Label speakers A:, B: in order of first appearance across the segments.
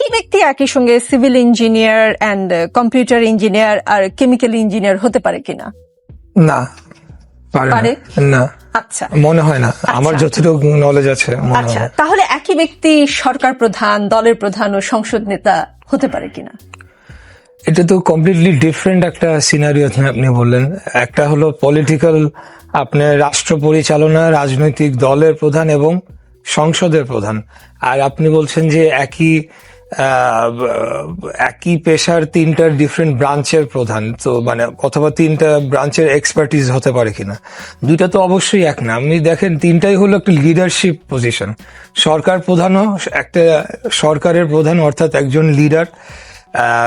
A: একই ব্যক্তি একই সঙ্গে civil engineer and computer engineer R chemical engineer হতে পারে কিনা?
B: না পারে? না।
A: আচ্ছা।
B: মনে হয় না। আমার যতটুকু নলেজ আছে
A: আচ্ছা তাহলে একই ব্যক্তি সরকার প্রধান দলের প্রধান ও সংসদ নেতা হতে পারে কিনা?
B: এটা তো কমপ্লিটলি ডিফারেন্ট একটা সিনারিও আপনি বললেন। একটা হলো পলিটিক্যাল আপনার রাষ্ট্র পরিচালনা রাজনৈতিক দলের প্রধান এবং সংসদের প্রধান। আর আপনি বলছেন যে একই একই পেশার তিনটা ডিফারেন্ট ব্রাঞ্চের প্রধান। তো মানে অথবা তিনটা ব্রাঞ্চের এক্সপার্টিস হতে পারে কিনা। দুইটা তো অবশ্যই এক না। আপনি দেখেন, তিনটাই হলো একটা লিডারশিপ পজিশন সরকার প্রধানও, একটা সরকারের প্রধান অর্থাৎ একজন লিডার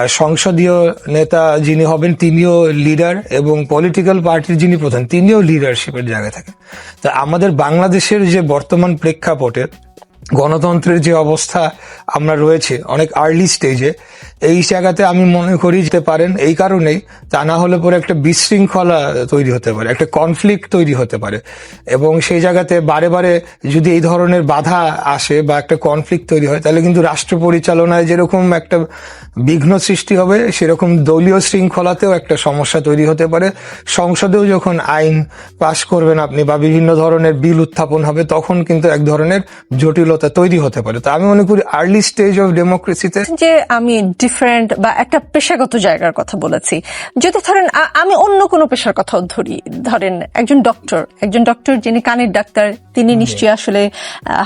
B: সংসদীয় নেতা যিনি হবেন, তিনিও লিডার এবং পলিটিক্যাল পার্টির যিনি প্রধান, তিনিও লিডারশিপের জায়গায় থাকেন। তা আমাদের বাংলাদেশের যে বর্তমান প্রেক্ষাপটে গণতন্ত্রের যে অবস্থা আমরা রয়েছে অনেক আর্লি স্টেজে এই জায়গাতে আমি মনে করি যেতে পারেন এই কারণেই তা না হলে পরে একটা বিশৃঙ্খলা তৈরি হতে পারে, একটা কনফ্লিক্ট তৈরি হতে পারে। এবং সেই জায়গাতে বারে বারে যদি এই ধরনের বাধা আসে বা একটা কনফ্লিক্ট তৈরি হয়, তাহলে কিন্তু রাষ্ট্র পরিচালনায় যেরকম একটা বিঘ্ন সৃষ্টি হবে, সেরকম দলীয় শৃঙ্খলাতেও একটা সমস্যা তৈরি হতে পারে। সংসদেও যখন আইন পাশ করবেন আপনি বা বিভিন্ন ধরনের বিল উত্থাপন হবে, তখন কিন্তু এক ধরনের জটিলতা তৈরি হতে পারে। তো আমি মনে করি আর্লি স্টেজ অফ ডেমোক্রেসিতে
A: যে আমি ডিফারেন্ট বা একটা পেশাগত জায়গার কথা বলেছি। যদি ধরেন আমি অন্য কোনো পেশার কথাও ধরি ধরেন একজন ডক্টর একজন ডক্টর যিনি কানের ডাক্তার তিনি নিশ্চয়ই আসলে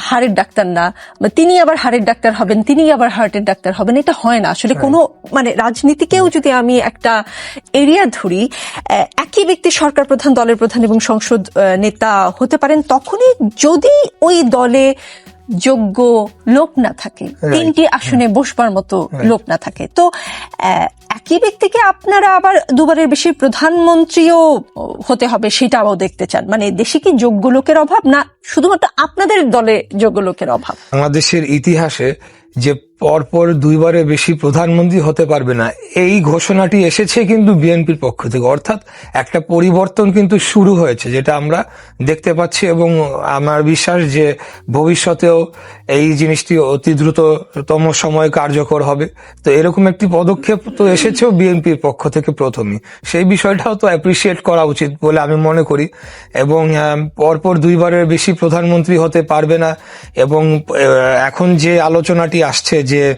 A: হাড়ের ডাক্তার না বা তিনি আবার হাড়ের ডাক্তার হবেন তিনি আবার হার্টের ডাক্তার হবেন এটা হয় না। আসলে কোনো মানে রাজনীতিকেও যদি আমি একটা এরিয়া ধরি একই ব্যক্তি সরকার প্রধান দলের প্রধান এবং সংসদ নেতা হতে পারেন তখনই যদি ওই দলে যোগ্য লোক না থাকে। তিনটি আসনে বসবার মতো লোক না থাকে। তো একই ব্যক্তিকে আপনারা আবার দুবারের বেশি প্রধানমন্ত্রীও হতে হবে সেটাও দেখতে চান। মানে দেশে কি যোগ্য লোকের অভাব না শুধুমাত্র আপনাদের দলে যোগ্য লোকের অভাব?
B: বাংলাদেশের ইতিহাসে যে পরপর দুইবারে বেশি প্রধানমন্ত্রী হতে পারবে না। এই ঘোষণাটি এসেছে কিন্তু বিএনপির পক্ষ থেকে। অর্থাৎ একটা পরিবর্তন কিন্তু শুরু হয়েছে, যেটা আমরা দেখতে পাচ্ছি এবং আমার বিশ্বাস যে ভবিষ্যতেও এই জিনিসটি অতি দ্রুততম সময়ে কার্যকর হবে। তো এরকম একটি পদক্ষেপ তো এসেছেও বিএনপির পক্ষ থেকে প্রথমেই সেই বিষয়টাও তো অ্যাপ্রিসিয়েট করা উচিত বলে আমি মনে করি। এবং পরপর দুইবারের বেশি প্রধানমন্ত্রী হতে পারবে না। এবং এখন যে আলোচনাটি আসছে যে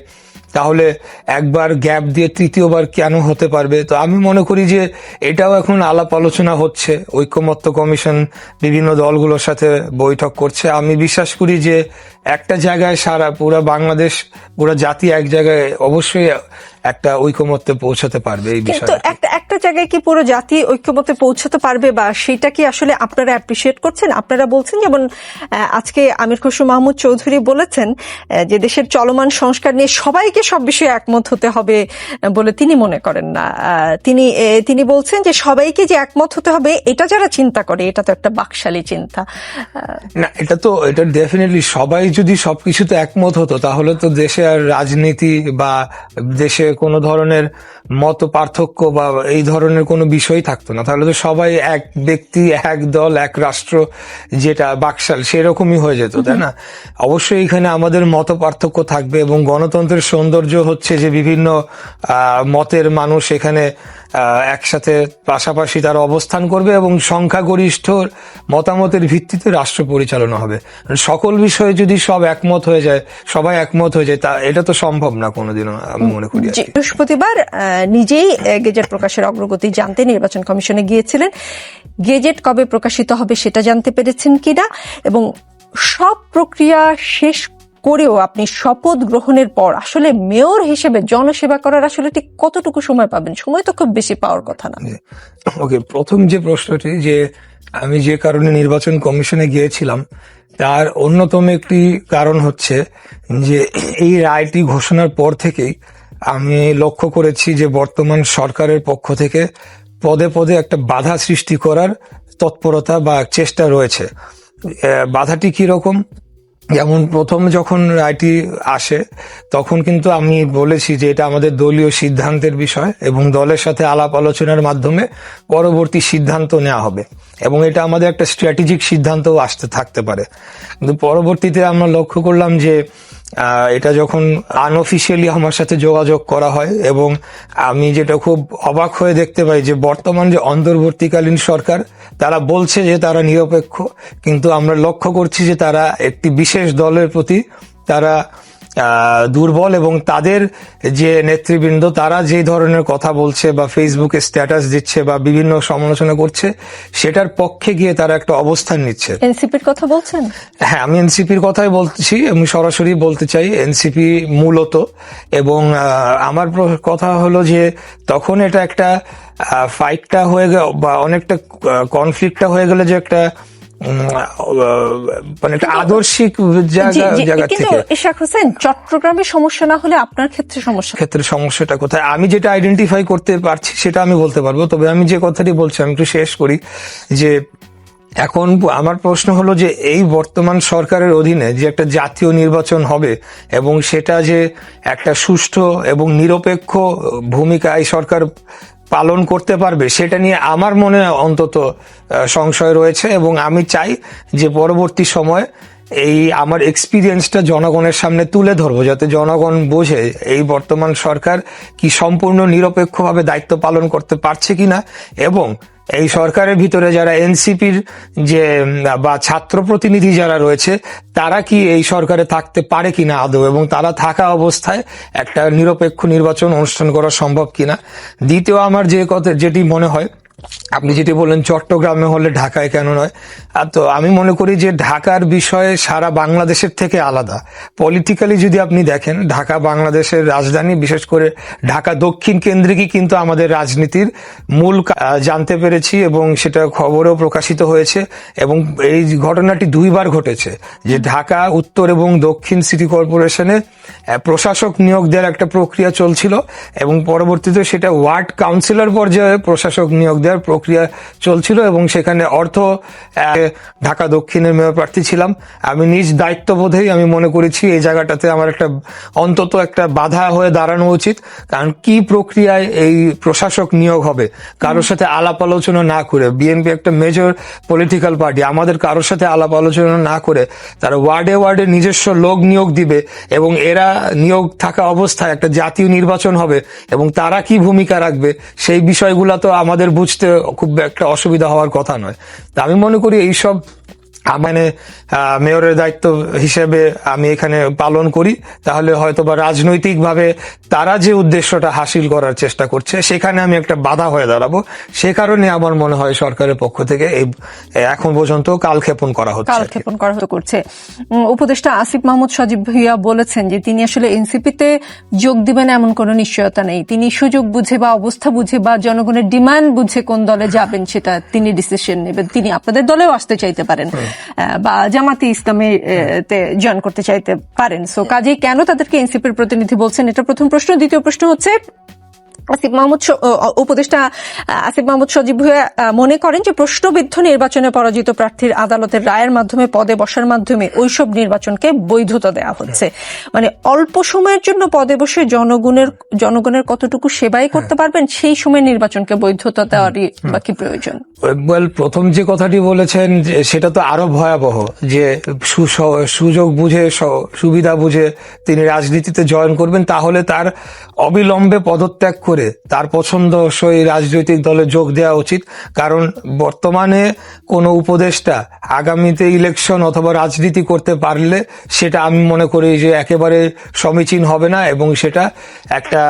B: তাহলে একবার গ্যাপ দিয়ে তৃতীয়বার কেন হতে পারবে? তো আমি মনে করি যে এটাও এখন আলাপ আলোচনা হচ্ছে। ঐক্যমত্য কমিশন বিভিন্ন দলগুলোর সাথে বৈঠক করছে। আমি বিশ্বাস করি যে একটা জায়গায় সারা পুরো বাংলাদেশ পুরো জাতি এক জায়গায় অবশ্যই একটা ঐক্যমত্যে পৌঁছাতে পারবে এই
A: কিন্তু
B: বিষয়ে
A: একটা একটা জায়গায় কি পুরো জাতি ঐক্যমতে পৌঁছাতে পারবে বা সেটা কি আসলে আপনারা অ্যাপ্রিসিয়েট করছেন? আপনারা বলছেন যেমন আজকে আমির খসরু মাহমুদ চৌধুরী বলেছেন যে দেশের চলমান সংস্কার নিয়ে সবাইকে সব বিষয়ে একমত হতে হবে বলে তিনি মনে করেন না। তিনি তিনি বলছেন যে সবাইকে যে একমত হতে হবে এটা যারা চিন্তা করে এটা তো একটা বাকশালী চিন্তা।
B: না এটা তো এটা ডেফিনেটলি সবাই যদি সবকিছুতে একমত হতো, তাহলে তো দেশে আর রাজনীতি বা দেশে কোনো ধরনের মত পার্থক্য বা এই ধরনের কোনো বিষয় থাকতো না। তাহলে তো সবাই এক ব্যক্তি, এক দল, এক রাষ্ট্র যেটা বাকশাল, সেরকমই হয়ে যেত, তাই না? অবশ্যই এখানে আমাদের মত পার্থক্য থাকবে এবং গণতন্ত্রের সৌন্দর্য হচ্ছে যে বিভিন্ন মতের মানুষ এখানে একসাথে পাশাপাশি তার অবস্থান করবে এবং সংখ্যাগরিষ্ঠ মতামতের ভিত্তিতে রাষ্ট্র পরিচালনা হবে। সকল বিষয়ে যদি সব একমত হয়ে যায় সবাই একমত হয়ে যায় তা এটা তো সম্ভব না কোনোদিনও আমি মনে করি
A: বৃহস্পতিবার নিজেই গেজেট প্রকাশের অগ্রগতি জানতে নির্বাচন কমিশনে গিয়েছিলেন। গেজেট কবে প্রকাশিত হবে সেটা জানতে পেরেছেন কিনা? এবং সব প্রক্রিয়া শেষ করেও আপনি শপথ গ্রহণের পর আসলে মেয়র হিসেবে জনসেবা করার আসলে ঠিক কতটুকু সময় পাবেন? সময় তো খুব বেশি পাওয়ার কথা না।
B: ওকে, প্রথম যে প্রশ্নটি যে আমি যে কারণে নির্বাচন কমিশনে গিয়েছিলাম, তার অন্যতম একটি কারণ হচ্ছে যে এই রায়টি ঘোষণার পর থেকেই আমি লক্ষ্য করেছি যে বর্তমান সরকারের পক্ষ থেকে পদে পদে একটা বাধা সৃষ্টি করার তৎপরতা বা চেষ্টা রয়েছে। বাধাটি কি রকম যেমন প্রথম যখন রায়টি আসে, তখন কিন্তু আমি বলেছি যে এটা আমাদের দলীয় সিদ্ধান্তের বিষয় এবং দলের সাথে আলাপ আলোচনার মাধ্যমে পরবর্তী সিদ্ধান্ত নেওয়া হবে এবং এটা আমাদের একটা স্ট্র্যাটেজিক সিদ্ধান্তও আসতে থাকতে পারে। কিন্তু পরবর্তীতে আমরা লক্ষ্য করলাম যে এটা যখন আনঅফিসিয়ালি আমার সাথে যোগাযোগ করা হয় এবং আমি যেটা খুব অবাক হয়ে দেখতে পাই যে বর্তমান যে অন্তর্বর্তীকালীন সরকার, তারা বলছে যে তারা নিরপেক্ষ, কিন্তু আমরা লক্ষ্য করছি যে তারা একটি বিশেষ দলের প্রতি তারা দুর্বল এবং তাদের যে নেতৃবৃন্দ তারা যে ধরনের কথা বলছে বা ফেসবুকে স্ট্যাটাস দিচ্ছে বা বিভিন্ন সমালোচনা করছে সেটার পক্ষে গিয়ে তারা একটা অবস্থান নিচ্ছে।
A: এনসিপির কথা বলছেন?
B: হ্যাঁ আমি এনসিপির কথাই বলছি আমি সরাসরি বলতে চাই এনসিপি মূলত। এবং আমার কথা হলো যে তখন এটা একটা ফাইটটা হয়ে গেল বা অনেকটা কনফ্লিক্টটা হয়ে গেলে যে একটা মানে একটা আদর্শিক জায়গা থেকে।
A: ইশাক হোসেন চট্টগ্রামে সমস্যা না হলে আপনার ক্ষেত্রে সমস্যা?
B: ক্ষেত্রে সমস্যাটা কোথায়? আমি যেটা আইডেন্টিফাই করতে পারছি সেটা আমি বলতে পারব। তবে আমি যে কথাটি বলছি আমি একটু শেষ করি যে এখন আমার প্রশ্ন হলো যে এই বর্তমান সরকারের অধীনে যে একটা জাতীয় নির্বাচন হবে এবং সেটা যে একটা সুষ্ঠু এবং নিরপেক্ষ ভূমিকা এই সরকার পালন করতে পারবে, সেটা নিয়ে আমার মনে অন্তত সংশয় রয়েছে এবং আমি চাই যে পরবর্তী সময়ে এই আমার এক্সপিরিয়েন্সটা জনগণের সামনে তুলে ধরবো, যাতে জনগণ বোঝে এই বর্তমান সরকার কি সম্পূর্ণ নিরপেক্ষভাবে দায়িত্ব পালন করতে পারছে কিনা এবং এই সরকারের ভিতরে যারা এনসিপির যে বা ছাত্র প্রতিনিধি যারা রয়েছে, তারা কি এই সরকারে থাকতে পারে কিনা আদৌ? এবং তারা থাকা অবস্থায় একটা নিরপেক্ষ নির্বাচন অনুষ্ঠান করা সম্ভব কিনা? দ্বিতীয়, আমার যে কথা, যেটি মনে হয়, আপনি যেটি বললেন, চট্টগ্রামে হলে ঢাকায় কেন নয়? তো আমি মনে করি যে ঢাকার বিষয়ে সারা বাংলাদেশের থেকে আলাদা। পলিটিক্যালি যদি আপনি দেখেন, ঢাকা বাংলাদেশের রাজধানী, বিশেষ করে ঢাকা দক্ষিণ কেন্দ্রিকই কিন্তু আমাদের রাজনীতির মূল জানতে পেরেছি এবং সেটা খবরেও প্রকাশিত হয়েছে এবং এই ঘটনাটি দুইবার ঘটেছে যে ঢাকা, উত্তর এবং দক্ষিণ সিটি কর্পোরেশনে প্রশাসক নিয়োগ দেওয়ার একটা প্রক্রিয়া চলছিল এবং পরবর্তীতে সেটা ওয়ার্ড কাউন্সিলর পর্যায়ে প্রশাসক নিয়োগ দেওয়ার প্রক্রিয়া চলছিল এবং সেখানে অর্থ আহ, ঢাকা দক্ষিণের মেয়র প্রার্থী ছিলাম। আমি নিজ দায়িত্ববোধেই আমি মনে করেছি এই জায়গাটাতে আমার একটা অন্তত একটা বাধা হয়ে দাঁড়ানো উচিত। কারণ কি প্রক্রিয়ায় এই প্রশাসক নিয়োগ হবে? কারোর সাথে আলাপ আলোচনা না করে বিএনপি একটা মেজর পলিটিক্যাল পার্টি আমাদের কারোর সাথে আলাপ আলোচনা না করে তারা ওয়ার্ডে ওয়ার্ডে নিজস্ব লোক নিয়োগ দিবে এবং এরা নিয়োগ থাকা অবস্থায় একটা জাতীয় নির্বাচন হবে এবং তারা কি ভূমিকা রাখবে সেই বিষয়গুলো তো আমাদের বুঝতে খুব একটা অসুবিধা হওয়ার কথা নয়। তা আমি মনে করি এইসব মানে মেয়রের দায়িত্ব হিসেবে আমি এখানে পালন করি। তাহলে হয়তো বা রাজনৈতিকভাবে তারা যে উদ্দেশ্যটা হাসিল করার চেষ্টা করছে সেখানে আমি একটা বাধা হয়ে দাঁড়াবো। সে কারণে আমার মনে হয় সরকারের পক্ষ থেকে এই এখন পর্যন্ত কালক্ষেপণ করা হচ্ছে
A: কালক্ষেপণ করা করছে। উপদেষ্টা আসিফ মাহমুদ সজীব ভুইয়া বলেছেন যে তিনি আসলে এনসিপিতে যোগ দিবেন এমন কোনো নিশ্চয়তা নেই। তিনি সুযোগ বুঝে বা অবস্থা বুঝে বা জনগণের ডিমান্ড বুঝে কোন দলে যাবেন সেটা তিনি ডিসিশন নেবেন। তিনি আপনাদের দলেও আসতে চাইতে পারেন। বা জামাতে ইসলামে জয়েন করতে চাইতে পারেন। সো কাজেই কেন তাদেরকে এনসিপির প্রতিনিধি বলছেন? এটা প্রথম প্রশ্ন। দ্বিতীয় প্রশ্ন হচ্ছে আসিফ মাহমুদ উপদেষ্টা আসিফ মাহমুদ সজীব আহ, মনে করেন যে প্রশ্নবিদ্ধ নির্বাচনে পরাজিত প্রার্থীর আদালতের রায়ের মাধ্যমে পদে বসার মাধ্যমে ওইসব নির্বাচনকে বৈধতা দেওয়া হচ্ছে। মানে অল্প সময়ের জন্য পদে বসে জনগণের জনগণের কতটুকু সেবাই করতে পারবেন সেই সময় নির্বাচনকে বৈধতা দেওয়ারই বা কি প্রয়োজন।
B: ওয়েল প্রথম যে কথাটি বলেছেন সেটা তো আরও ভয়াবহ যে সুযোগ বুঝে সুবিধা বুঝে তিনি রাজনীতিতে জয়েন করবেন তাহলে তার অবিলম্বে পদত্যাগ করে তার পছন্দ পছন্দসই রাজনৈতিক দলে যোগ দেওয়া উচিত। কারণ বর্তমানে কোনো উপদেষ্টা আগামীতে ইলেকশন অথবা রাজনীতি করতে পারলে সেটা আমি মনে করি যে একেবারে সমীচীন হবে না এবং সেটা একটা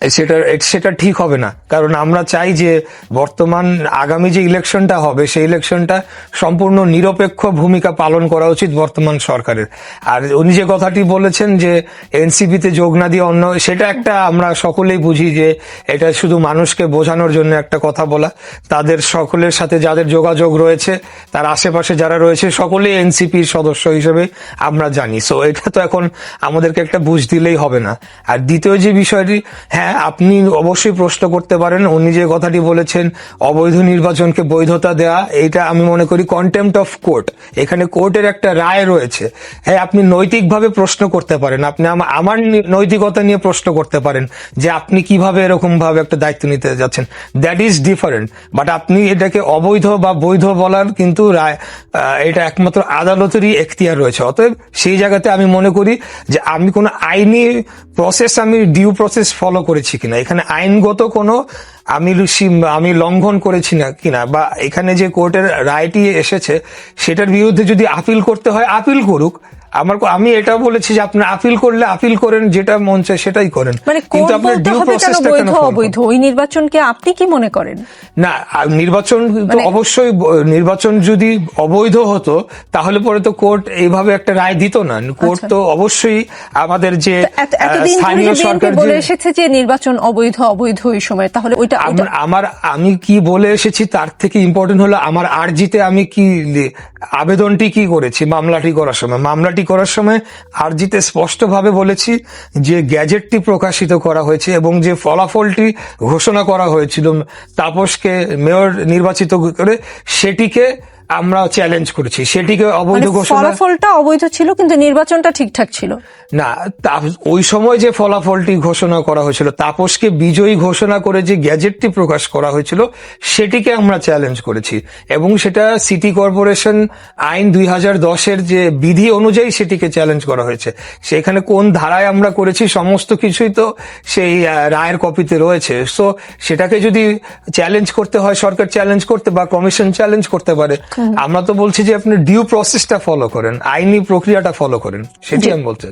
B: সেটা সেটা ঠিক হবে না। কারণ আমরা চাই যে বর্তমান আগামী যে ইলেকশনটা হবে, সেই ইলেকশনটা সম্পূর্ণ নিরপেক্ষ ভূমিকা পালন করা উচিত বর্তমান সরকারের। আর উনি যে কথাটি বলেছেন যে এনসিপিতে যোগ না দিয়ে অন্য, সেটা একটা আমরা সকলেই বুঝি যে এটা শুধু মানুষকে বোঝানোর জন্য একটা কথা বলা। তাদের সকলের সাথে যাদের যোগাযোগ রয়েছে, তার আশেপাশে যারা রয়েছে, সকলেই এনসিপির সদস্য হিসেবে আমরা জানি। সো এটা তো এখন আমাদেরকে একটা বুঝ দিলেই হবে না। আর দ্বিতীয় যে বিষয়টি হ্যাঁ আপনি অবশ্যই প্রশ্ন করতে পারেন। উনি যে কথাটি বলেছেন, অবৈধ নির্বাচনকে বৈধতা দেওয়া এটা আমি মনে করি কন্টেম্পট অফ কোর্ট এখানে কোর্টের একটা রায় রয়েছে। হ্যাঁ আপনি নৈতিকভাবে প্রশ্ন করতে পারেন। আপনি আমার নৈতিকতা নিয়ে প্রশ্ন করতে পারেন যে আপনি কীভাবে এরকম ভাবে একটা দায়িত্ব নিতে যাচ্ছেন। দ্যাট ইজ ডিফারেন্ট বাট আপনি এটাকে অবৈধ বা বৈধ বলার কিন্তু রায় এটা একমাত্র আদালতেরই এখতিয়ার রয়েছে। অতএব সেই জায়গাতে আমি মনে করি যে আমি কোনো আইনি প্রসেস আমি ডিউ প্রসেস ফলো করেছি কিনা? এখানে আইনগত কোনো আমি আমি লঙ্ঘন করেছি না কিনা? বা এখানে যে কোর্টের রায়টি এসেছে, সেটার বিরুদ্ধে যদি আপিল করতে হয়, আপিল করুক। আমার আমি এটা বলেছি যে আপনি আপিল করলে আপিল করেন যেটা মন চায় সেটাই করেন।
A: মানে
B: কিন্তু আপনার ডিউ প্রসেসটা কেন?
A: অবৈধ? ওই নির্বাচনকে আপনি কি মনে করেন?
B: না নির্বাচন তো
A: মানে-
B: অবশ্যই নির্বাচন যদি অবৈধ হতো তাহলে পরে তো কোর্ট এইভাবে একটা রায় দিত না। কোর্ট
A: আচ্ছা।
B: তো অবশ্যই আমাদের যে স্থানীয় সরকার
A: বলে এসেছে যে নির্বাচন অবৈধ অবৈধ ওই সময় তাহলে ওইটা
B: আমার- আমি কি বলে এসেছি তার থেকে ইম্পর্টেন্ট হলো আমার আরজিতে আমি কি আবেদনটি কি করেছি, মামলাটি করার সময়? মামলাটি করার সময় আরজিতে স্পষ্টভাবে বলেছি যে গ্যাজেটটি প্রকাশিত করা হয়েছে এবং যে ফলাফলটি ঘোষণা করা হয়েছিল, তাপসকে মেয়র নির্বাচিত করে সেটিকে আমরা চ্যালেঞ্জ করেছি। সেটিকে অবৈধ
A: মানে
B: ঘোষণা
A: ফলাফলটা অবৈধ ছিল কিন্তু নির্বাচনটা ঠিকঠাক ছিল।
B: না ওই সময় যে ফলাফলটি ঘোষণা করা হয়েছিল তাপসকে বিজয়ী ঘোষণা করে যে গ্যাজেটটি প্রকাশ করা হয়েছিল সেটিকে আমরা চ্যালেঞ্জ করেছি। এবং সেটা সিটি কর্পোরেশন আইন দুই হাজার দশের যে বিধি অনুযায়ী সেটিকে চ্যালেঞ্জ করা হয়েছে। সেখানে কোন ধারায় আমরা করেছি সমস্ত কিছুই তো সেই রায়ের কপিতে রয়েছে। সো সেটাকে যদি চ্যালেঞ্জ করতে হয় সরকার চ্যালেঞ্জ করতে বা কমিশন চ্যালেঞ্জ করতে পারে আমরা তো বলছি যে আপনি ডিউ প্রসেসটা ফলো করেন আইনি প্রক্রিয়াটা ফলো করেন সেটি আমি বলতে